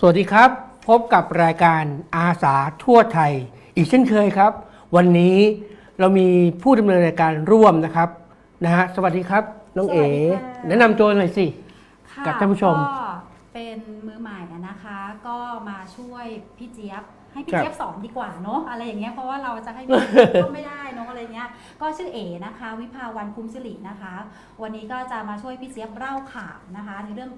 สวัสดีครับ พบกับรายการอาสาทั่วไทย อีกเช่นเคยครับ วันนี้เรามีผู้ดำเนินรายการร่วมนะครับนะฮะสวัสดีครับน้องเอ๋ สวัสดีค่ะ แนะนำตัวหน่อยสิ ค่ะกับท่านผู้ชมก็เป็นมือใหม่อะนะคะ ก็มาช่วยพี่เจี๊ยบ ให้พี่ครับเจี๊ยบสอนดีกว่าเนาะอะไรอย่างเงี้ยเพราะว่าเราจะให้พี่เจี๊ยบก็ไม่ได้เนาะอะไรเงี้ยก็ชื่อเอนะคะ วิภาวันคุ้มสิรินะคะ วันนี้ก็จะมาช่วยพี่เจี๊ยบเล่าข่าวนะคะ ในเรื่อง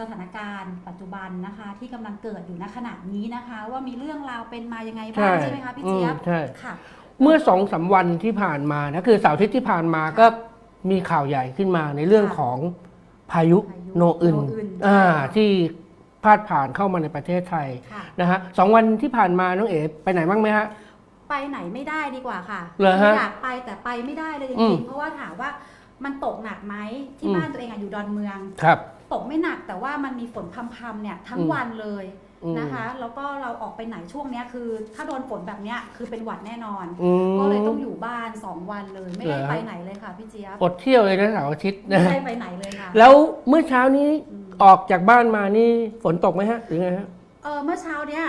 สถานการณ์ปัจจุบันนะคะ ที่กำลังเกิดอยู่ณขณะนี้นะคะ ว่ามีเรื่องราวเป็นมายังไงบ้างใช่ไหมคะพี่เจี๊ยบอืมใช่ค่ะ เมื่อสองสามวันที่ผ่านมานะคือเสาร์อาทิตย์ที่ผ่านมาก็มีข่าวใหญ่ขึ้นมาในเรื่องค่ะของพายุพายุโนอึนโนอึนอ่าใช่ค่ะที่พาดผ่านเข้ามาในประเทศไทยค่ะนะฮะสองวันที่ผ่านมาน้องเอ๋ไปไหนบ้างไหมฮะไปไหนไม่ได้ดีกว่าค่ะเหรอฮะอยากไปแต่ไปไม่ได้เลยจอืริมงๆเพราะว่าถามว่ามันตกหนักไหมที่อืมบ้านตัวเองอะอยู่ดอนเมืองครับ ตกไม่หนักแต่ว่ามันมีฝนพรำๆเนี่ยทั้งอืมวันเลยอืมนะคะ แล้วก็เราออกไปไหนช่วงเนี้ยคือ ถ้าโดนฝนแบบเนี้ยคือเป็นหวัดแน่นอนอืมก็เลยต้องอยู่บ้าน 2 วันเลย ไม่ได้เหรอไปไหนเลยค่ะพี่เจี๊ยบอดเที่ยวเลยนะเสาร์อาทิตย์นะไม่ฮะได้ไปไหนเลยค่ะแล้วเมื่อเช้านี้อืมออกจากบ้านมานี่ฝนตกไหมฮะหรือไงฮะเออเมื่อเช้าเนี้ย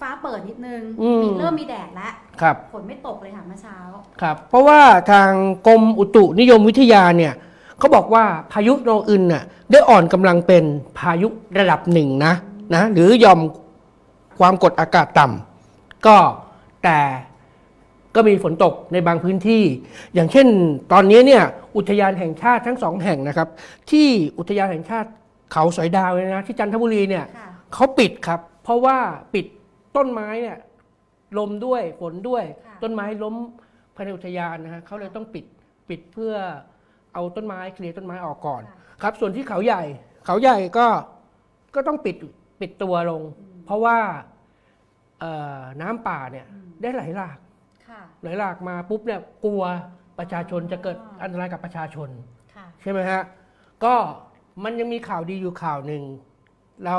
ฟ้าเปิดนิดนึงอืมมีเริ่มมีแดดแล้วครับฝนไม่ตกเลยค่ะเมื่อเช้าครับ เพราะว่าทางกรมอุตุนิยมวิทยาเนี่ย เขาบอกว่าพายุโนอึนน่ะได้อ่อนกำลังเป็นพายุระดับหนึ่งนะนะหรือหยอมความกดอากาศต่ำก็แต่ก็มีฝนตกในบางพื้นที่ อย่างเช่น ตอนนี้เนี่ยอุทยานแห่งชาติทั้งสองแห่งนะครับ ที่อุทยานแห่งชาติเขาสอยดาวเลยนะที่จันทบุรีเนี่ยค่ะเขาปิดครับ เพราะว่าปิดต้นไม้เนี่ยลมด้วยฝนด้วยค่ะต้นไม้ล้มภายในอุทยานนะฮะเขาเลยต้องปิดปิดเพื่อ เอาต้นไม้เคลียร์ต้นไม้ออกก่อนค่ะครับ ส่วนที่เขาใหญ่ เขาใหญ่ก็ก็ต้องปิดปิดตัวลง เพราะว่าเอ่อน้ำป่าเนี่ยอืมได้ไหลหลากค่ะไหลหลากมาปุ๊บเนี่ยกลัวประชาชนจะเกิดอ๋ออัอันตรายกับประชาชนค่ะใช่ไหมฮะก็มันยังมีข่าวดีอยู่ข่าวหนึ่ง เรา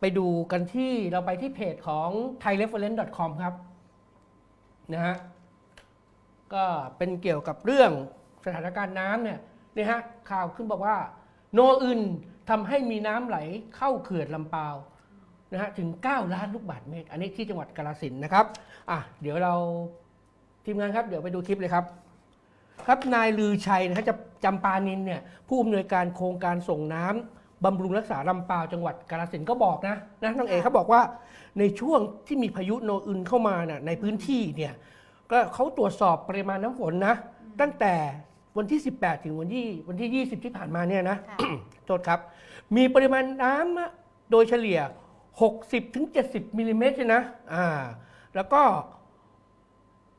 ไปดูกันที่เราไปที่เพจของ thaireference.com ครับนะฮะก็เป็นเกี่ยวกับเรื่อง สถานการณ์น้ำเนี่ยนี่ฮะข่าวขึ้นบอกว่า โนอึนทำให้มีน้ำไหลเข้าเขื่อนลำปาวนะฮะถึง 9 ล้านลูกบาศก์เมตร อันนี้ที่จังหวัดกาฬสินธุ์นะครับอะเดี๋ยวเราทีมงานครับ เดี๋ยวไปดูคลิปเลยครับ ครับนายลือชัยนะฮะจะจำปานินเนี่ยผู้อำนวยการโครงการส่งน้ำบำรุงรักษาลำปาวจังหวัดกาฬสินธุ์ก็บอกนะนะน้องเอกเขาบอกว่าในช่วงที่มีพายุโนอึนเข้ามาน่ะในพื้นที่เนี่ยก็เขาตรวจสอบปริมาณน้ำฝนนะตั้งแต่ วันที่ 18 ถึงวันที่วันที่ 20 ที่ผ่านมาเนี่ยนะค่ะ โทษครับ มีปริมาณน้ำอะโดยเฉลี่ย 60ถึง70มิลลิเมตรเลยนะอ่าแล้วก็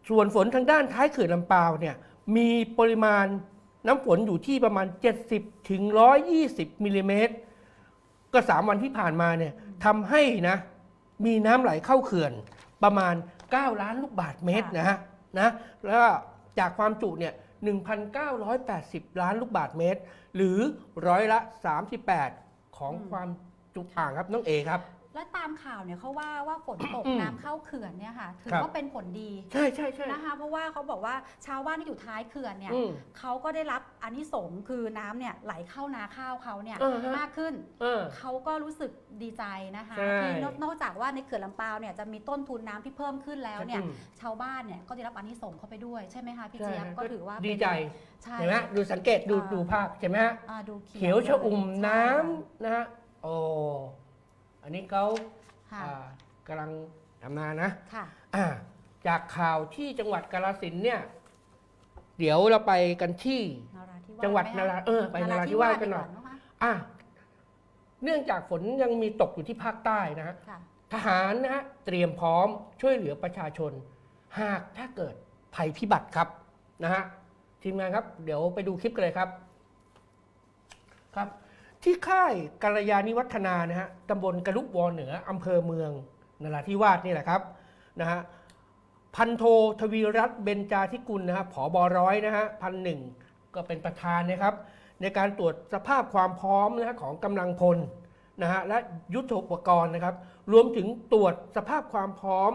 ส่วนฝนทางด้านท้ายเขื่อนลำปาวเนี่ยมีปริมาณน้ำฝนอยู่ที่ประมาณ 70ถึง120มิลลิเมตร ก็ 3 วันที่ผ่านมาเนี่ยทำให้นะมีน้ำไหลเข้าเขื่อนประมาณ 9 ล้านลูกบาทเมตรนะฮะนะแล้วก็จากความจุเนี่ย 1,980 ล้านลูกบาทเมตร หรือร้อยละ 38 ของอืมความจุอ่างครับน้องเอครับ และตามข่าวเนี่ยเขาว่าว่าฝนตกอืมน้ำเข้าเขื่อนเนี่ยค่ะถือครับ ว่าเป็นผลดีใช่ใช่ใช่นะคะ เพราะว่าเขาบอกว่าชาวบ้านที่อยู่ท้ายเขื่อนเนี่ยอืมเขาก็ได้รับอานิสงส์คือน้ำเนี่ยไหลเข้านาข้าวเขาเนี่ยเออฮะมากขึ้นเออเขาก็รู้สึกดีใจนะคะใช่ ที่นอกนอกจากว่าในเขื่อนลำปาวเนี่ยจะมีต้นทุนน้ำที่เพิ่มขึ้นแล้วเนี่ยอืมชาวบ้านเนี่ยก็ได้รับอานิสงส์เข้าไปด้วยใช่ไหมคะพี่ใช่เจี๊ยบฮะก็ถือว่าดีเป็นใจ ใช่ เห็นไหมดูสังเกตดูอ่า ดูภาพเห็นไหมฮะอ่าดูเขียวชอุ่มใช่ น้ำนะฮะโอ้ อันนี้เขาค่ะอ่ากำลังทำนานะค่ะ อ่าจากข่าวที่จังหวัดกาฬสินธุ์เนี่ย เดี๋ยวเราไปกันที่ นราธิวาสจังหวัดไมนาคะราเออไปนราธิวาสกันหน่อยดีว่าะคะอะเนื่องจากฝนยังมีตกอยู่ที่ภาคใต้นะฮะ ค่ะ ทหารนะฮะเตรียมพร้อมช่วยเหลือประชาชน หากถ้าเกิดภัยพิบัติครับนะฮะทีมงานครับ เดี๋ยวไปดูคลิปกันเลยครับ ครับ ที่ค่ายกัลยาณิวัฒนานะฮะตำบลกระลุกวอเหนืออำเภอเมืองนราธิวาสนี่แหละครับนะฮะพันโททวีรัตน์เบญจาธิกุลนะฮะผอบอร้อยนะฮะพันหนึ่งก็เป็นประธานนะครับ ในการตรวจสภาพความพร้อมนะฮะของกำลังพลนะฮะและยุทโธปกรณ์นะครับ รวมถึงตรวจสภาพความพร้อม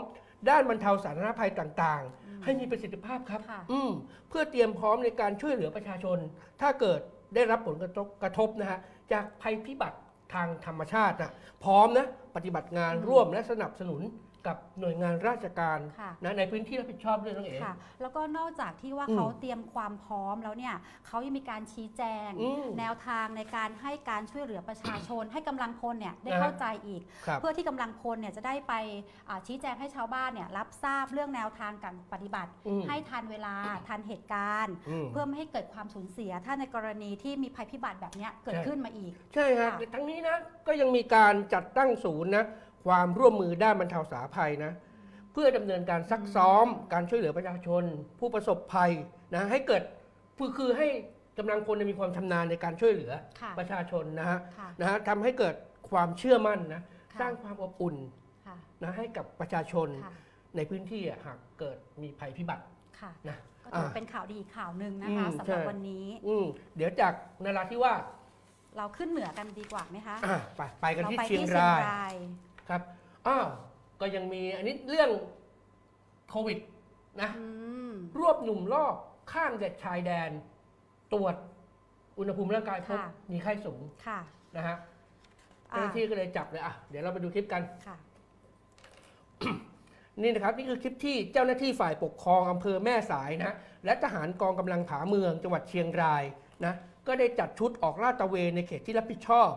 ด้านบรรเทาสาธารณภัยต่างๆ ให้มีประสิทธิภาพครับค่ะอืมเพื่อเตรียมพร้อมในการช่วยเหลือประชาชน ถ้าเกิดได้รับผลกระทบกระทบนะฮะ จากภัยพิบัติทางธรรมชาตินะพร้อมนะปฏิบัติงานร่วมและสนับสนุน กับหน่วยงานราชการค่ะ นะในพื้นที่รับผิดชอบด้วยน้องเอ๋ ค่ะ แล้วก็นอกจากที่ว่าอืมเขาเตรียมความพร้อมแล้วเนี่ยเขายังมีการชี้แจง อืมแนวทางในการให้การช่วยเหลือประชาชน ให้กำลังพลเนี่ยได้นะฮะ เข้าใจอีก ครับ เพื่อที่กำลังพลเนี่ยจะได้ไปอ่าชี้แจงให้ชาวบ้านเนี่ยรับทราบเรื่องแนวทางการปฏิบัติ อืม ให้ทันเวลาทันเหตุการณ์ อืม เพื่อไม่ให้เกิดความสูญเสีย ถ้าในกรณีที่มีภัยพิบัติแบบเนี้ยเกิดใช่ ขึ้นมาอีก ใช่ครับค่ะ ทั้งนี้นะก็ยังมีการจัดตั้งศูนย์นะ ความร่วมมือด้านบรรเทาสาภัยนะเพื่อดำเนินการซักซ้อม การช่วยเหลือประชาชน ผู้ประสบภัยนะให้เกิดคือคือให้กำลังพลมีความชำนาญในการช่วยเหลือค่ะประชาชนนะฮะค่ะนะฮะทำให้เกิดความเชื่อมั่นนะค่ะสร้างความอบอุ่นค่ะนะให้กับประชาชนค่ะในพื้นที่อะหากเกิดมีภัยพิบัติค่ะนะก็ถืออ่าเป็นข่าวดีอีกข่าวหนึ่งนะคะอืมสำหรับใช่วันนี้อืมเดี๋ยวจากนราธิวาสเราขึ้นเหนือกันดีกว่าไหมคะอะไปไปกันเราที่ไปเชียงที่รายย ครับอ้าวก็ยังมีอันนี้เรื่องโควิดนะ อืมรวบหนุ่มลอกข้ามแดนชายแดน ตรวจอุณหภูมิร่างกายพบค่ะ มีไข้สูงค่ะนะฮะอ่าเจ้าหน้าที่ก็เลยจับเลยอะเดี๋ยวเราไปดูคลิปกัน ค่ะ นี่นะครับนี่คือคลิปที่เจ้าหน้าที่ฝ่ายปกครองอำเภอแม่สายนะและทหารกองกำลังผาเมืองจังหวัดเชียงรายนะก็ได้จัดชุดออกลาดตระเวนในเขตที่รับผิดชอบ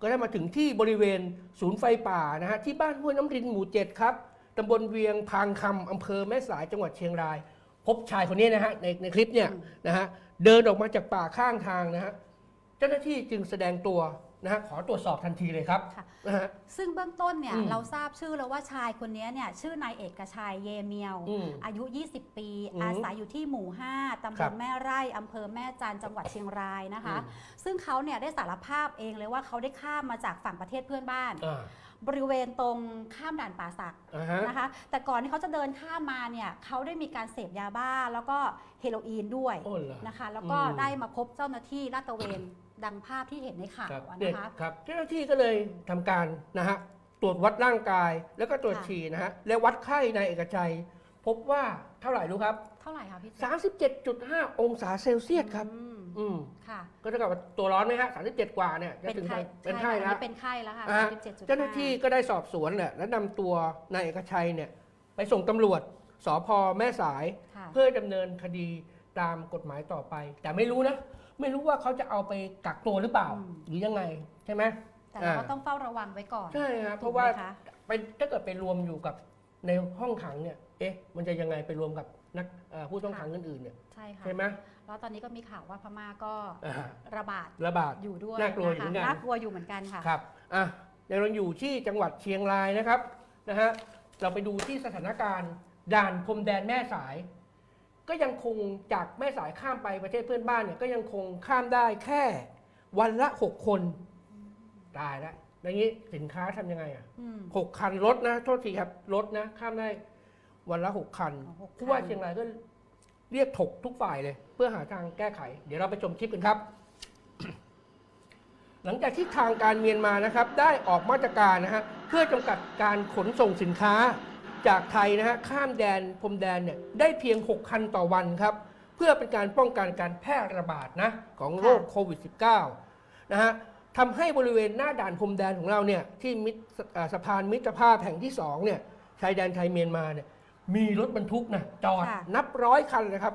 ก็ได้มาถึงที่บริเวณศูนย์ไฟป่านะฮะที่บ้านห้วยน้ำรินหมู่เจ็ดครับตำบลเวียงพางคำอำเภอแม่สายจังหวัดเชียงราย พบชายคนนี้นะฮะในในคลิปเนี่ยนะฮะเดินออกมาจากป่าข้างทางนะฮะเจ้าหน้าที่จึงแสดงตัว นะฮะขอตรวจสอบทันทีเลยครับค่ะ นะฮะ ซึ่งเบื้องต้นเนี่ยอืมเราทราบชื่อแล้วว่าชายคนนี้เนี่ยชื่อนายเอกชัยเยเมียว อืมอายุ 20 ปี อืมอาศัยอยู่ที่หมู่ 5ตำบครัลบแม่ไร่อำเภอแม่จันทร์จังหวัดเชียงรายนะคะ อืมซึ่งเขาเนี่ยได้สารภาพเองเลยว่าเขาได้ข้ามมาจากฝั่งประเทศเพื่อนบ้าน อ่าบริเวณตรงข้ามด่านป่าสัก อ่าฮะ นะคะแต่ก่อนที่เขาจะเดินข้ามมาเนี่ยเขาได้มีการเสพยาบ้าแล้วก็เฮโรอีนด้วยโอ้เหรอนะคะแล้วก็อืม ได้มาพบเจ้าหน้าที่ลาดตระเวน ดังภาพที่เห็นในข่าวครับอะเนี่ยนะคะ ครับเจ้าหน้าที่ก็เลยทำการนะฮะตรวจวัดร่างกายแล้วก็ตรวจค่ะ ฉี่นะฮะและวัดไข้ในายเอกชัย พบว่าเท่าไหร่รู้ครับ เท่าไหร่คะพี่เจ๊37.5 องศาเซลเซียสครับ อืมอืมค่ะ ก็เท่ากับว่าตัวร้อนไหมฮะ 37 กว่าเนี่ยจะเป็นถึงไข้เป็นไข้ใช่แล้วค่ะอันนี้เป็นไข้แล้วค่ะอ่า 37.5 เจ้าหน้าที่ก็ได้สอบสวนแหละและนำตัวนายเอกชัยเนี่ยไปส่งตำรวจสพแม่สาย ค่ะ เพื่อดำเนินคดีตามกฎหมายต่อไป แต่ไม่รู้นะ ไม่รู้ว่าเขาจะเอาไปกักตัวหรือเปล่าอืมหรือยังไงใช่ไหมแต่เราก็อ่าต้องเฝ้าระวังไว้ก่อนใช่ครับเพถูกราะไหมว่าคะไปถ้าเกิดไปรวมอยู่กับในห้องขังเนี่ย เอ๊ะ มันจะยังไงไปรวมกับนักเอ่อผู้ต้องขังอื่นๆเนี่ยใช่ค่ะใช่ไหมแล้วตอนนี้ก็มีข่าวว่าพม่าก็อ่าระบาดระบาดอยู่ด้วยน่ากลัวอยู่เหมือนกันน่ากลัวอยู่เหมือนกันค่ะครับอะเดี๋ยวเราอยู่ที่จังหวัดเชียงรายนะครับนะฮะเราไปดูที่สถานการณ์ด่านพรมแดนแม่สาย ก็ยังคงจากแม่สายข้ามไปประเทศเพื่อนบ้านเนี่ยก็ยังคงข้ามได้แค่วันละหกคนตายแล้วอย่างนี้สินค้าทำยังไงอะอืมหกคันรถนะโทษทีครับรถนะ ข้ามได้วันละหกคันอ๋อหกคันผู้ว่าเชียงรายก็เรียกถกทุกฝ่ายเลย เพื่อหาทางแก้ไข เดี๋ยวเราไปชมคลิปกันครับ หลังจากที่ทางการเมียนมานะครับ ได้ออกมาตรการนะฮะเพื่อจำกัดการขนส่งสินค้า จากไทยนะฮะข้ามแดนพรมแดนเนี่ยได้เพียง 6 คันต่อวันครับ เพื่อเป็นการป้องกันการแพร่ระบาดนะของโรคโควิด -19 นะฮะทำให้บริเวณหน้าด่านพรมแดนของเราเนี่ยที่มิตรเอ่อสะพานมิตรภาพแห่งที่สองเนี่ยชายแดนไทยเมียนมาเนี่ยมีรถบรรทุกนะจอดค่ะนับร้อยคันเลยครับ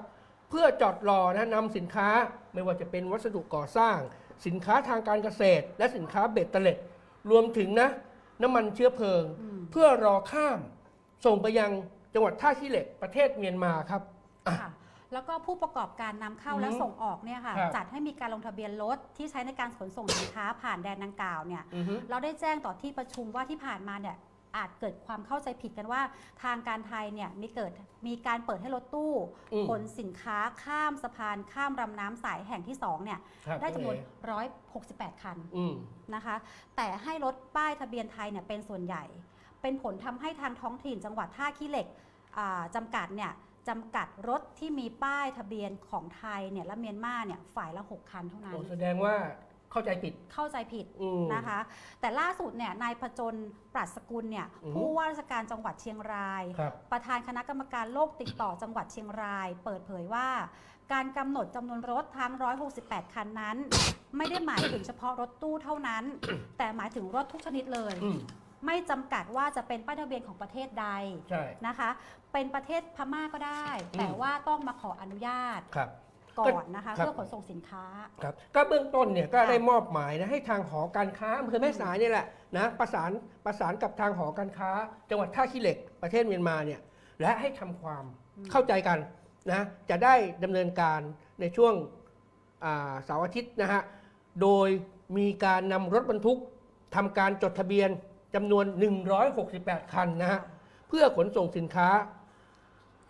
เพื่อจอดรอนะนำสินค้าไม่ว่าจะเป็นวัสดุก่อสร้าง สินค้าทางการเกษตร และสินค้าเบ็ดเตล็ด รวมถึงนะน้ำมันเชื้อเพลิงอืมเพื่อรอข้าม ส่งไปยังจังหวัดท่าขี้เหล็กประเทศเมียนมาครับอะค่ะ แล้วก็ผู้ประกอบการนำเข้าอืมและส่งออกเนี่ยค่ะ ครับจัดให้มีการลงทะเบียนรถที่ใช้ในการขนส่งสินค้าผ่านแดนดังกล่าวเนี่ย อือฮึ เราได้แจ้งต่อที่ประชุมว่าที่ผ่านมาเนี่ยอาจเกิดความเข้าใจผิดกันว่า ทางการไทยเนี่ยมีเกิดมีการเปิดให้รถตู้อืม ขนสินค้าข้ามสะพานข้ามลำน้ำสายแห่งที่2เนี่ยครับได้จำนวนเอ๋168 คัน อืม นะคะแต่ให้รถป้ายทะเบียนไทยเนี่ยเป็นส่วนใหญ่ เป็นผลทำให้ทางท้องถิ่นจังหวัดท่าขี้เหล็กอ่าจำกัดเนี่ยจำกัดรถที่มีป้ายทะเบียนของไทยเนี่ยและเมียนมาเนี่ยฝ่ายละ 6 คันเท่านั้นโอ้แสดงว่าเข้าใจผิดเข้าใจผิดอืมนะคะ แต่ล่าสุดเนี่ยนายพจนปรัชสกุลเนี่ยอือฮึผู้ว่าราชการจังหวัดเชียงรายครับประธานคณะกรรมการโรคติดต่อจังหวัดเชียงราย เปิดเผยว่า การกำหนดจำนวนรถทั้ง 168 คันนั้น ไม่ได้หมายถึงเฉพาะรถตู้เท่านั้น แต่หมายถึงรถทุกชนิดเลยอืม ไม่จำกัดว่าจะเป็นป้ายทะเบียนของประเทศใดใช่นะคะ เป็นประเทศพม่าก็ได้อืมแต่ว่าต้องมาขออนุญาตครับ ก่อนนะคะ ครับ เพื่อขนส่งสินค้า ครับก็เบื้องต้นเนี่ยก็ค่ะได้มอบหมายนะให้ทางหอการค้าอำเภอแม่สายนี่แหละนะประสานประสานกับทางหอการค้า จังหวัดท่าขี้เหล็กประเทศเมียนมาเนี่ยและให้ทำความอืม เข้าใจกันนะจะได้ดำเนินการในช่วงอ่าเสาร์อาทิตย์นะฮะโดยมีการนำรถบรรทุกทำการจดทะเบียน จำนวน 168 คันนะฮะเพื่อขนส่งสินค้า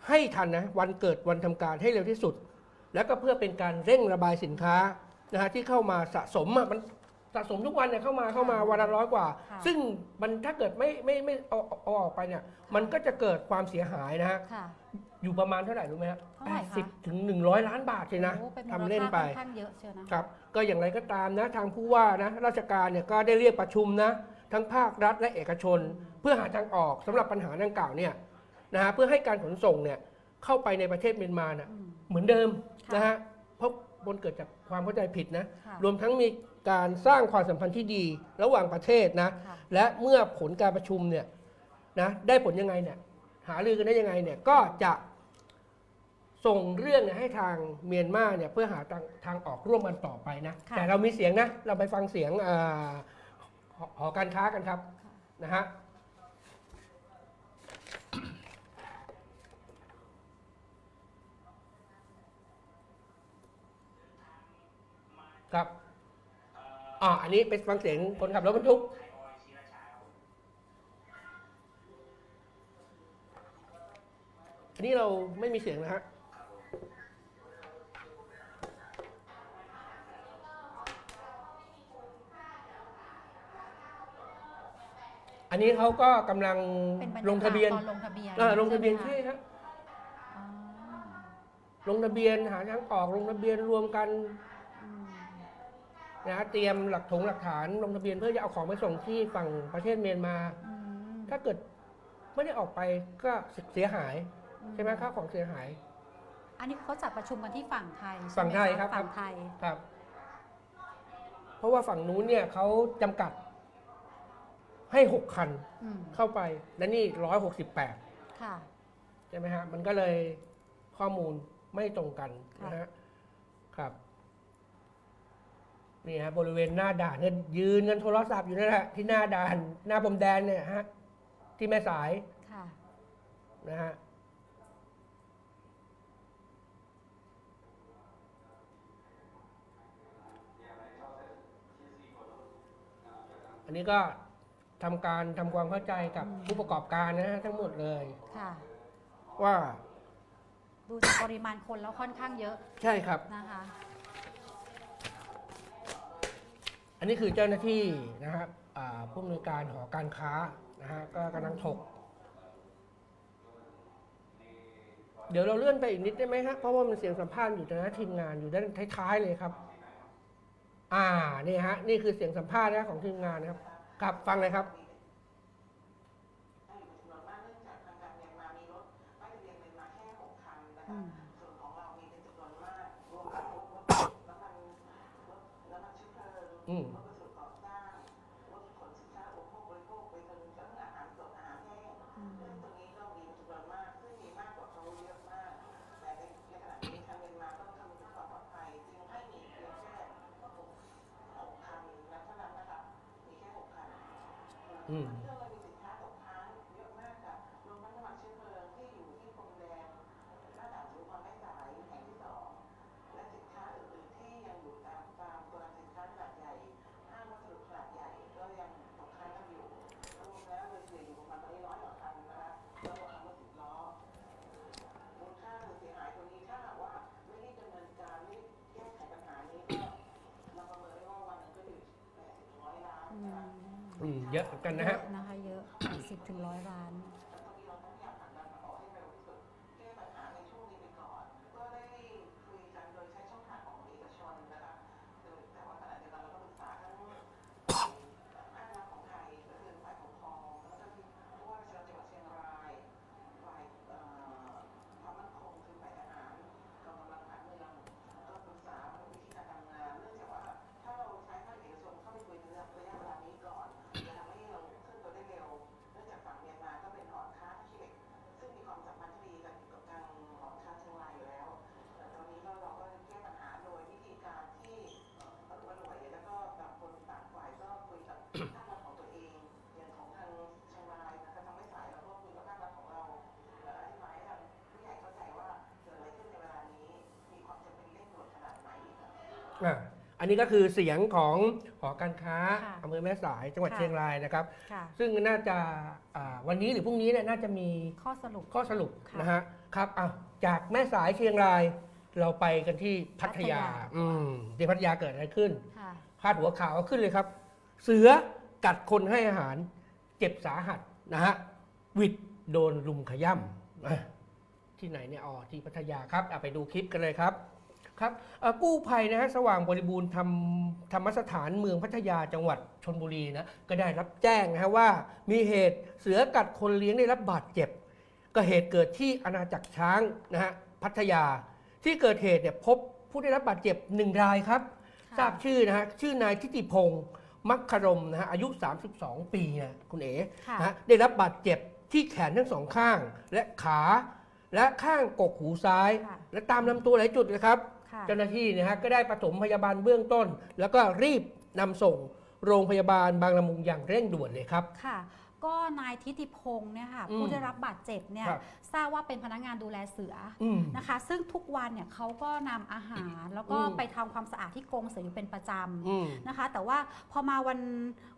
ให้ทันนะวันเกิดวันทำการให้เร็วที่สุด แล้วก็เพื่อเป็นการเร่งระบายสินค้านะฮะที่เข้ามาสะสมอะมันสะสมทุกวันเนี่ยเข้ามาเข้ามาวันละร้อยกว่า ค่ะซึ่งมันถ้าเกิดไม่ไม่ไม่เอาเอาเอาออกไปเนี่ยมันก็จะเกิดความเสียหายนะฮะค่ะ อยู่ประมาณเท่าไหร่รู้ไหมครับเท่าไหร่คะ สิบถึงหนึ่งร้อยล้านบาทเลยนะโอ้เป็นมูทำลเล่นค่าไป ค่อนข้างเยอะเชียวนะครับก็อย่างไรก็ตามนะทางผู้ว่านะราชการเนี่ยก็ได้เรียกประชุมนะ ทั้งภาครัฐและเอกชน เพื่อหาทางออกสำหรับปัญหาดังกล่าวเนี่ยนะฮะเพื่อให้การขนส่งเนี่ยเข้าไปในประเทศเมียนมาน่ะอืมเหมือนเดิมค่ะนะฮะเพราะบนเกิดจากความเข้าใจผิดนะค่ะรวมทั้งมีการสร้างความสัมพันธ์ที่ดีระหว่างประเทศนะค่ะและเมื่อผลการประชุมเนี่ยนะได้ผลยังไงเนี่ยหารือกันได้ยังไงเนี่ยก็จะส่งเรื่องเนี่ยให้ทางเมียนมาเนี่ยเพื่อหาทางทางออกร่วมกันต่อไปนะค่ะแต่เรามีเสียงนะ เราไปฟังเสียงอา หอหอการค้ากันครับนะฮะครับอ่าอันนี้เป็นฟังเสียงคนขับรถบรรทุกอันนี้เราไม่มีเสียงนะฮะ นนี้เขาก็กำลังเป็นบรรยากาศลงทะเบียนตอนลงทะเบียนอ่าลงทะเบียนใช่ใช่ไหมคะครับอ๋อลงทะเบียนหาทางออกลงทะเบียนรวมกันอืมนะฮะเตรียมหลักถงหลักฐานลงทะเบียนเพื่อจะเอาของไปส่งที่ฝั่งประเทศเมียนมา อืมถ้าเกิดไม่ได้ออกไปก็เสียหายใช่ไหมค่าของเสียหาย อันนี้เขาจัดประชุมกันที่ฝั่งไทยใช่หมฝั่งไทยครับ ฝั่งไทย ครับ เพราะว่าฝั่งนู้นเนี่ยเขาจำกัด ให้หกคันอืมเข้าไปและนี่ร้อยหกสิบแปดค่ะ ใช่ไหมฮะ มันก็เลยข้อมูลไม่ตรงกันค่ะนะฮะครับนี่ฮะบริเวณหน้าด่านเนี่ยยืนกันโทรศัพท์อยู่นั่นแหละที่หน้าด่าน หน้าพรมแดนเนี่ยฮะที่แม่สาย ค่ะ นะฮะ อันนี้ก็ ทำการทำความเข้าใจกับอืมผู้ประกอบการนะฮะทั้งหมดเลย ค่ะ ว่าดูจากปริมาณคนแล้วค่อนข้างเยอะใช่ครับ นะคะ อันนี้คือเจ้าหน้าที่นะครับอ่าผู้อำนวยการหอการค้านะฮะก็กำลังถก เดี๋ยวเราเลื่อนไปอีกนิดได้ไหมฮะเพราะว่ามันเสียงสัมภาษณ์อยู่นะทีมงานอยู่ด้านท้ายๆเลยครับ อ่านี่ฮะนี่คือเสียงสัมภาษณ์นะของทีมงานนะครับ ครับฟังเลยครับให้อยู่เป็นจำนวนม อื อืมเยอะเหมือนกันนะเยฮะอะนะคะเยอะสิบถึงร้อยล้าน แต่ตอนนี้เราต้องพยายามผลักดันมันออกให้เร็วที่สุดแก้ปัญหาในช่วงนี้ไปก่อน ก็ได้คุยกันโดยใช้ช่องทางของเอกชนนะคะโดยแต่ว่าขณะเดียวกันเราก็ปรึกษาทั้งภาครัฐของไทยก็คือฝ่ายปกครองแล้วก็ที่ผู้ว่าราชการจังหวัดเชียงรายฝ่ายเอ่อความมั่นคงคือฝ่ายทหารกองกำลังทหารเมือง อะอันนี้ก็คือเสียงของหอการค้าค่ะอำเภอแม่สายจังหวัดค่ะ เชียงรายนะครับ ค่ะ ซึ่งน่าจะอ่าวันนี้หรือพรุ่งนี้เนี่ยน่าจะมีข้อสรุป ข้อสรุปค่ะ นะฮะครับอะจากแม่สายเชียงราย เราไปกันที่พัทยาพัทยาอืมที่พัทยาเกิดอะไรขึ้น ค่ะ พาดหัวข่าวก็ขึ้นเลยครับ เสือกัดคนให้อาหารเจ็บสาหัสนะฮะหวิดโดนลุมขย่ำอะที่ไหนเนี่ยอ๋อที่พัทยาครับเอาไปดูคลิปกันเลยครับ ครับเอ่อกู้ภัยนะฮะสว่างบริบูรณ์ธรรมธรรมสถานเมืองพัทยาจังหวัดชนบุรีนะก็ได้รับแจ้งนะฮะว่า มีเหตุเสือกัดคนเลี้ยงได้รับบาดเจ็บ ก็เหตุเกิดที่อาณาจักรช้างนะฮะพัทยาที่เกิดเหตุเนี่ยพบผู้ได้รับบาดเจ็บหนึ่งรายครับค่ะทราบชื่อนะฮะชื่อนายทิติพงศ์มัคคารมนะฮะอายุ 32 ปีนะคุณเอ๋ค่ะนะฮะได้รับบาดเจ็บที่แขนทั้งสองข้างและขา และข้างกกหูซ้ายค่ะและตามลำตัวหลายจุดนะครับ ค่ะ เจ้าหน้าที่นะฮะก็ได้ปฐมพยาบาลเบื้องต้น แล้วก็รีบนำส่งโรงพยาบาลบางละมุงอย่างเร่งด่วนเลยครับ ค่ะ ก็นายทิติพงศ์เนี่ยค่ะอืมผู้ได้รับบาดเจ็บเนี่ยครับทราบว่าเป็นพนักงานดูแลเสืออืมนะคะ ซึ่งทุกวันเนี่ยเขาก็นำอาหารแล้วก็อืม ไปทำความสะอาดที่กรงเสืออยู่เป็นประจำ อืม นะคะแต่ว่าพอมาวัน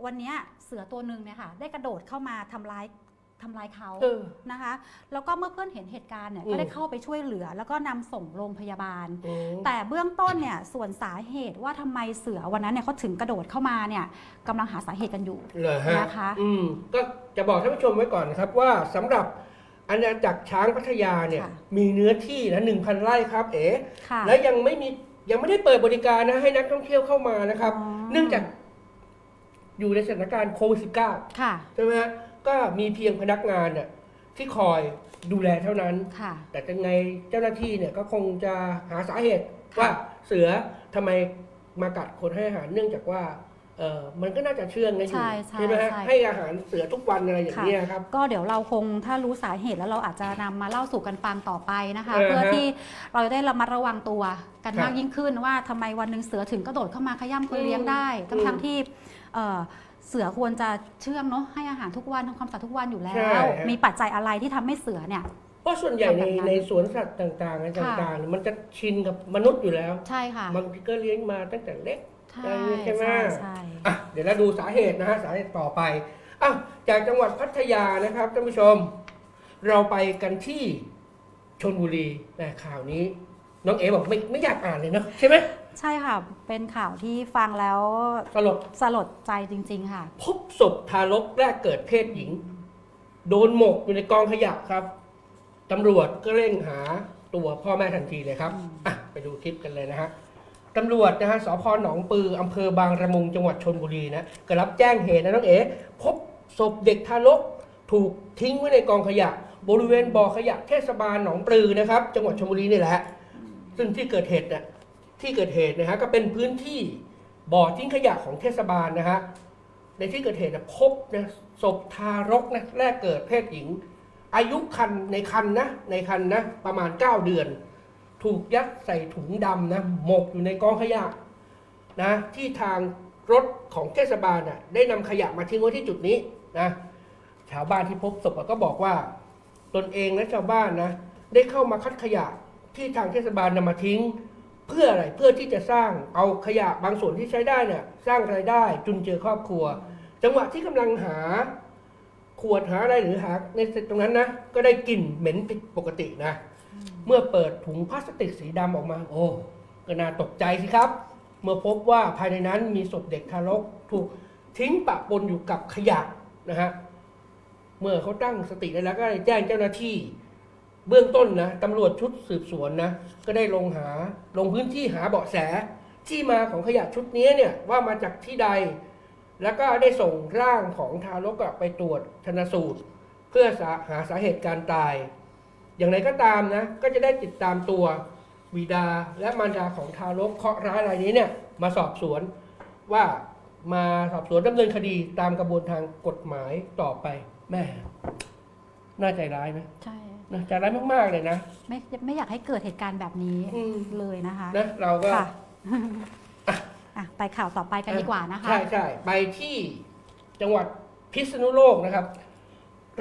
วันเนี้ยเสือตัวหนึ่งเนี่ยค่ะได้กระโดดเข้ามาทำร้าย ทำร้ายเขาเออ นะคะ แล้วก็เมื่อเพื่อนเห็นเหตุการณ์เนี่ยอืม ก็ได้เข้าไปช่วยเหลือ แล้วก็นำส่งโรงพยาบาล อืม แต่เบื้องต้นเนี่ยส่วนสาเหตุว่าทำไมเสือวันนั้นเนี่ยเขาถึงกระโดดเข้ามาเนี่ยกำลังหาสาเหตุกันอยู่ เหรอฮะนะคะ อืมก็จะบอกท่านผู้ชมไว้ก่อนนะครับว่าสำหรับอาณาจักรช้างพัทยาเนี่ย ค่ะ มีเนื้อที่นะหนึ่งพันไร่ครับ เอ๋ค่ะ และยังไม่มียังไม่ได้เปิดบริการนะให้นักท่องเที่ยวเข้ามานะครับ อ๋อ เนื่องจากอยู่ในสถานการณ์โควิด -19 ค่ะ ใช่ไหมฮะ ก็มีเพียงพนักงานน่ะที่คอยดูแลเท่านั้น ค่ะ แต่ยังไงเจ้าหน้าที่เนี่ยก็คงจะหาสาเหตุค่ะว่าเสือทำไมมากัดคนให้อาหารเนื่องจากว่าเออมันก็น่าจะเชื่องนะอยู่ใช่ใช่ไหมฮะใช่ ให้อาหารเสือทุกวันอะไรอย่างนี้ยครับ ก็เดี๋ยวเราคงถ้ารู้สาเหตุแล้วเราอาจจะนำมาเล่าสู่กันฟังต่อไปนะคะ เออฮะเพื่อที่เราจะได้ระมัดระวังตัวกันครับมากยิ่งขึ้นว่าทำไมวันหนึ่งเสือถึงกระโดดเข้ามาขย้ำคนเลี้ยงได้ อืมทั้งทั้งๆที่เอ่อ เสือควรจะเชื่องเนาะให้อาหารทุกวันทำความสะอาดทุกวันอยู่แล้ใช่ว ฮะ มีปัจจัยอะไรที่ทำให้เสือเนี่ย เพราะส่วนใหญ่ในทำแบบนั้นในสวนสัตว์ต่างๆอะไรค่ะ ต่างๆเนี่ยมันจะชินกับมนุษย์อยู่แล้ว ใช่ค่ะ บางทีก็เลี้ยงมาตั้งแต่เล็ก ใช่ใช่ไหม ใช่ใช่ อะเดี๋ยวเราดูสาเหตุนะฮะสาเหตุต่อไปอะจากจังหวัดพัทยานะครับท่านผู้ชม เราไปกันที่ชนบุรีแต่ข่าวนี้ น้องเอ๋บอกไม่ไม่อยากอ่านเลยเนาะใช่ไหม ใช่ค่ะ เป็นข่าวที่ฟังแล้วสลดสลดใจจริง ๆ ค่ะ พบศพทารกแรกเกิดเพศหญิง โดนหมกอยู่ในกองขยะครับตำรวจก็เร่งหาตัวพ่อแม่ทันทีเลยครับอืมอะไปดูคลิปกันเลยนะฮะตำรวจนะฮะสพหนองปืออำเภอบางระมุงจังหวัดชนบุรีนะก็รับแจ้งเหตุนะน้องเอ๋พบศพเด็กทารกถูกทิ้งไว้ในกองขยะ บริเวณบ่อขยะเทศบาลหนองปลือนะครับ จังหวัดชลบุรีนี่แหละ ซึ่งที่เกิดเหตุน่ะ ที่เกิดเหตุนะฮะก็เป็นพื้นที่บ่อทิ้งขยะของเทศบาลนะฮะในที่เกิดเหตุพบนะศพทารกนะแรกเกิดเพศหญิง อายุคันในคันนะในคันนะประมาณ 9 เดือน ถูกยัดใส่ถุงดำนะหมกอยู่ในกองขยะนะที่ทางรถของเทศบาลน่ะได้นำขยะมาทิ้งไว้ที่จุดนี้นะชาวบ้านที่พบศพก็บอกว่าตนเองและชาวบ้านนะได้เข้ามาคัดขยะที่ทางเทศบาลนำมาทิ้ง เพื่ออะไรเพื่อที่จะสร้างเอาขยะบางส่วนที่ใช้ได้เนี่ยสร้างรายได้จุนเจือครอบครัว จังหวะที่กำลังหาขวดหาอะไรหรือหาในตรงนั้นนะก็ได้กลิ่นเหม็นผิดปกตินะ เมื่อเปิดถุงพลาสติกสีดำออกมา โอ้ก็น่าตกใจสิครับ เมื่อพบว่าภายในนั้นมีศพเด็กทารกถูกทิ้งปะปนอยู่กับขยะนะฮะเมื่อเขาตั้งสติได้แล้วก็ได้แจ้งเจ้าหน้าที่ เบื้องต้นนะตำรวจชุดสืบสวนนะก็ได้ลงหาลงพื้นที่หาเบาะแส ที่มาของขยะชุดนี้เนี่ยว่ามาจากที่ใด แล้วก็ได้ส่งร่างของทารกไปตรวจชนสูตร เพื่อสาหาสาเหตุการตาย อย่างไรก็ตามนะก็จะได้ติดตามตัวบิดาและมารดาของทารกเคราะห์ร้ายรายนี้เนี่ยมาสอบสวนว่ามาสอบสวนดำเนินคดีตามกระบวนทางกฎหมายต่อไปแม่น่าใจร้ายไหมใช่ นะใจร้ายมากๆเลยนะ ไม่ไม่อยากให้เกิดเหตุการณ์แบบนี้อืม เลยนะคะนะเราก็ค่ะ อะไปข่าวต่อไปกันดีกว่านะคะ ใช่ใช่ไปที่จังหวัดพิษณุโลกนะครับ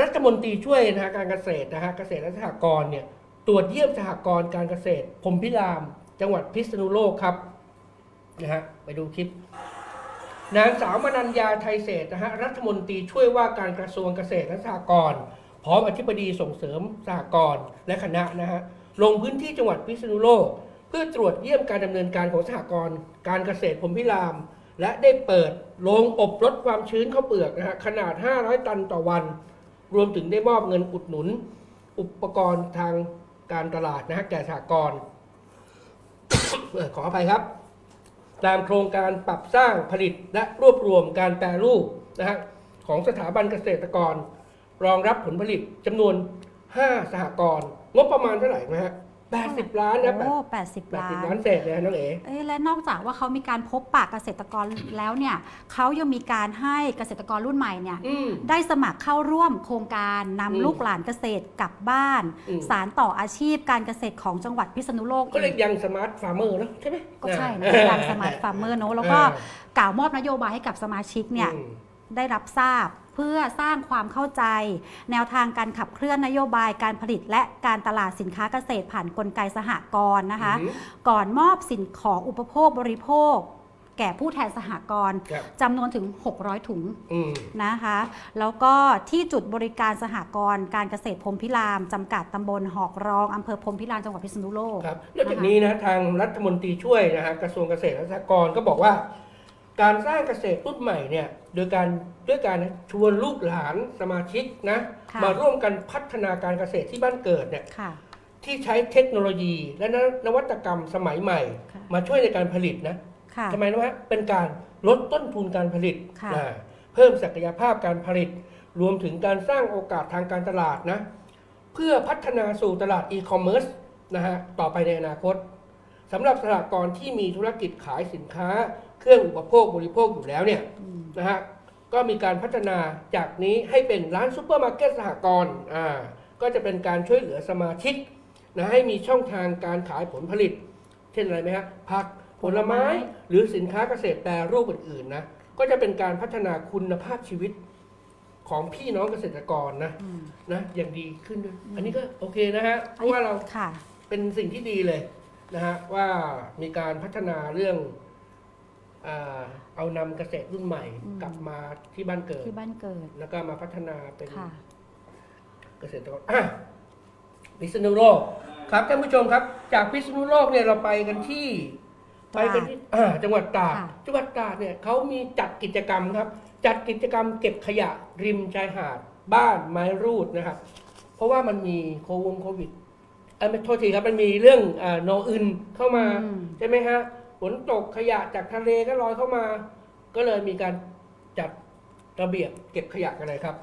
รัฐมนตรีช่วยนะฮะการเกษตรนะฮะเกษตรและสหกรณ์เนี่ยตรวจเยี่ยมสหกรณ์การเกษตรพรหมพิราม จังหวัดพิษณุโลกครับนะฮะไปดูคลิป นางสาวมนัญญาไทยเศรษฐ์นะฮะรัฐมนตรีช่วยว่าการกระทรวงเกษตรและสหกรณ์พ ร้อมอธิบดีส่งเสริมสหกรณ์และคณะนะฮะลงพื้นที่จังหวัดพิษณุโลก เพื่อตรวจเยี่ยมการดำเนินการของสหกรณ์การเกษตรพรมพิราม และได้เปิดโรงอบลดความชื้นข้าวเปลือกนะฮะขนาด 500 ตันต่อวัน รวมถึงได้มอบเงินอุดหนุน อุปกรณ์ทางการตลาดนะฮะแก่สหกรณ์ขออภัยครับ ตามโครงการปรับสร้างผลิตและรวบรวมการแปรรูปนะฮะของสถาบันเกษตรกร รองรับผลผลิตจำนวน 5 สหกรณ์งบประมาณเท่าไหร่นะฮะ80 ล้านนะโอ้แปดสิบแปดล้าสิบนล้านเศษเลยนะน้องเอ๋ เอ้ยและนอกจากว่าเขามีการพบปะเกษตรกรแล้วเนี่ยเขายังมีการให้เกษตรกรรุ่นใหม่เนี่ยอืม ได้สมัครเข้าร่วมโครงการนำอืมลูกหลานเกษตรกลับบ้าน อืม สารต่ออาชีพการเกษตรของจังหวัดพิษณุโลกก็เรียกยังสมาร์ทฟาร์มเมอร์นะใช่ไหม ก็ใช่นะอ่การสมัครฟาร์มเมอร์เนอะแล้วก็กล่าวมอบนโยบายให้กับสมาชิกเนี่ยอืม ได้รับทราบ เพื่อสร้างความเข้าใจ แนวทางการขับเคลื่อนนโยบายการผลิตและการตลาดสินค้าเกษตรผ่านกลไกสหกรณ์นะคะอืมก่อนมอบสินของอุปโภคบริโภคแก่ผู้แทนสหกรณ์ครับจำนวนถึง 600 ถุงอืมนะคะ แล้วก็ที่จุดบริการสหกรณ์การเกษตรพรหมพิราม จำกัดตำบลหอกรองอำเภอพรหมพิรามจังหวัดพิษณุโลกครับนอกจากนี้นะทางรัฐมนตรีช่วยนะฮะกระทรวงเกษตรและสหกรณ์ก็บอกว่า การสร้างเกษตรรุ่นใหม่เนี่ยโดยการด้วยการชวนลูกหลานสมาชิกนะค่ะมาร่วมกันพัฒนาการเกษตรที่บ้านเกิดเนี่ยค่ะ ที่ใช้เทคโนโลยีและนวัตกรรมสมัยใหม่ ค่ะ มาช่วยในการผลิตนะค่ะ ทำไมนะฮะเป็นการลดต้นทุนการผลิตค่ะ อ่าเพิ่มศักยภาพการผลิต รวมถึงการสร้างโอกาสทางการตลาดนะเพื่อพัฒนาสู่ตลาดอีคอมเมิร์ซนะฮะต่อไปในอนาคต สำหรับสหกรณ์ที่มีธุรกิจขายสินค้า เครื่องอุปโภคบริโภคอยู่แล้วเนี่ยอืมนะฮะก็มีการพัฒนาจากนี้ให้เป็นร้านซูเปอร์มาร์เก็ตสหกรณ์อ่าก็จะเป็นการช่วยเหลือสมาชิกนะให้มีช่องทางการขายผลผลิต เช่นอะไรไหมฮะผักผลไม้หรือสินค้าเกษตรแปรรูปอื่นๆนะก็จะเป็นการพัฒนาคุณภาพชีวิตของพี่น้องเกษตรกรนะอืมนะอย่างดีขึ้นด้วยอืมอันนี้ก็โอเคนะฮะเพราะว่าเราค่ะเป็นสิ่งที่ดีเลยนะฮะว่ามีการพัฒนาเรื่องอา เอานำเกษตรรุ่นใหม่อืม กลับมาที่บ้านเกิด ที่บ้านเกิดแล้วก็มาพัฒนาเป็นค่ะ เกษตรกรอะพิษณุโลกครับท่านผู้ชมครับ จากพิษณุโลกเนี่ยเราไปกันที่ตไปราดกันที่อ่าจังหวัดตราดค่ะ จังหวัดตราดเนี่ยเขามีจัดกิจกรรมครับ จัดกิจกรรมเก็บขยะริมชายหาด บ้านไม้รูดนะครับ เพราะว่ามันมีโควงโควิดเออไม่โทษทีครับมันมีเรื่องอ่าโนอื่นเข้ามา อืม ใช่ไหมฮะ ฝนตกขยะจากทะเลก็ลอยเข้ามา ก็เลยมีการจัดระเบียบเก็บขยะกันเลยครับ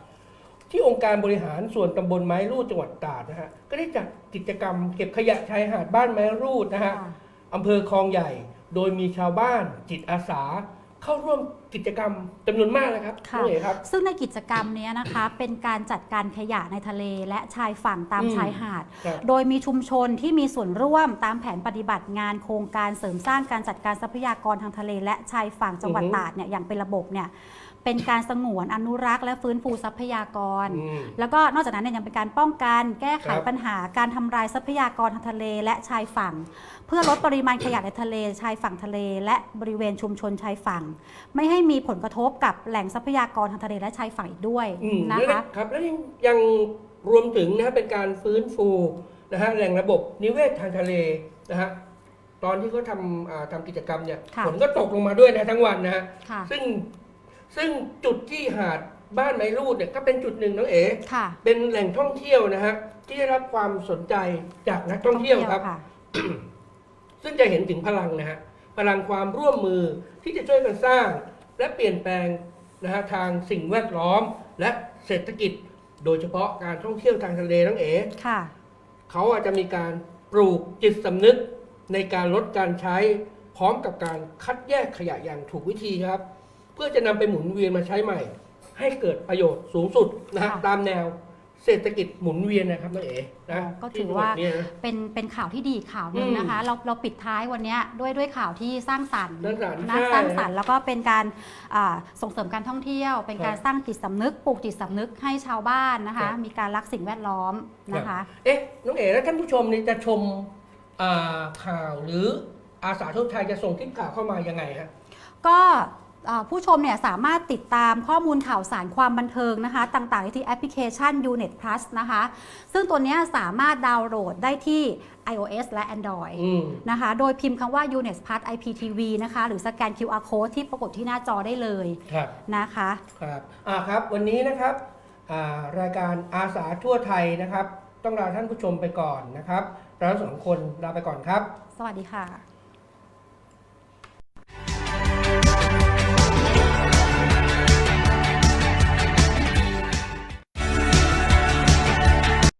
ที่องค์การบริหารส่วนตำบลไม้รูดจังหวัดตราดนะฮะก็ได้จัดกิจกรรมเก็บขยะชายหาดบ้านไม้รูดนะฮะค่ะอำเภอคลองใหญ่ โดยมีชาวบ้านจิตอาสา เข้าร่วมกิจกรรมจำนวนมากนะครับค่ะน้องเอ๋ครับ ซึ่งในกิจกรรมเนี้ยนะคะ เป็นการจัดการขยะในทะเลและชายฝั่งตามอืม ชายหาด ครับ โดยมีชุมชนที่มีส่วนร่วมตามแผนปฏิบัติงานโครงการเสริมสร้างการจัดการทรัพยากรทางทะเลและชายฝั่งจังหวัดอือฮึตราดเนี่ยอย่างเป็นระบบเนี่ย เป็นการสงวนอนุรักษ์และฟื้นฟูทรัพยากร อืม แล้วก็นอกจากนั้นเนี่ยยังเป็นการป้องกันแก้ไขครับ ปัญหาการทำลายทรัพยากรทางทะเลและชายฝั่ง เพื่อลดปริมาณขยะในทะเลชายฝั่งทะเล และบริเวณชุมชนชายฝั่ง ไม่ให้มีผลกระทบกับแหล่งทรัพยากรทางทะเลและชายฝั่งอีกด้วยอืมนะแล้วคะ ครับแล้วยังยังรวมถึงนะฮะเป็นการฟื้นฟูนะฮะแหล่งระบบนิเวศทางทะเลนะฮะตอนที่เขาทำอ่าทำกิจกรรมเนี่ยค่ะ ฝนก็ตกลงมาด้วยนะทั้งวันนะฮะค่ะ ซึ่ง ซึ่งจุดที่หาดบ้านไม้รูดเนี่ยก็เป็นจุดหนึ่งน้องเอ๋ค่ะเป็นแหล่งท่องเที่ยวนะฮะที่ได้รับความสนใจจากนักท่องเที่ยวครับค่ะซึ่งจะเห็นถึงพลังนะฮะพลังความร่วมมือที่จะช่วยกันสร้าง และเปลี่ยนแปลงนะฮะทางสิ่งแวดล้อมและเศรษฐกิจ โดยเฉพาะการท่องเที่ยวทางทะเลน้องเอ๋ ค่ะ เขาอาจจะมีการปลูกจิตสำนึกในการลดการใช้ พร้อมกับการคัดแยกขยะอย่างถูกวิธีครับ เพื่อจะนำไปหมุนเวียนมาใช้ใหม่ ให้เกิดประโยชน์สูงสุดนะฮะค่ะ ตามแนวเศรษฐกิจหมุนเวียนนะครับน้องเอ๋นะอ๋อก็ถือที่จังหว่าดเนี่ยนะ เป็นเป็นข่าวที่ดีข่าวหนึ่งอืมนะคะ เราเราปิดท้ายวันเนี้ยด้วยด้วยข่าวที่สร้างสรรค์สร้างสรรค์นะใช่สร้างสรรค์แล้วก็เป็นการอ่าส่งเสริมการท่องเที่ยว เป็นการครับสร้างจิตสำนึกปลูกจิตสำนึกให้ชาวบ้านนะครัคะ บ มีการรักสิ่งแวดล้อมนะคะ เอ๊ะน้องเอ๋แล้วท่านผู้ชมนี่จะชมอ่าข่าวหรืออาสาทั่วไทยจะส่งคลิปข่าวเข้ามายังไงฮะ ก็เอ่อ ผู้ชมเนี่ยสามารถติดตามข้อมูลข่าวสารความบันเทิงนะคะ ต่างๆได้ที่แอปพลิเคชัน Unet Plus นะคะ ซึ่งตัวเนี้ยสามารถดาวน์โหลดได้ที่ iOS และ Android อืมนะคะ โดยพิมพ์คำว่า Unet Plus IPTV นะคะ หรือสแกน QR code ที่ปรากฏที่หน้าจอได้เลยครับนะคะ ครับอ่าครับ วันนี้นะครับอ่ารายการอาสาทั่วไทยนะครับ ต้องลาท่านผู้ชมไปก่อนนะครับ เราสองคนลาไปก่อนครับ สวัสดีค่ะ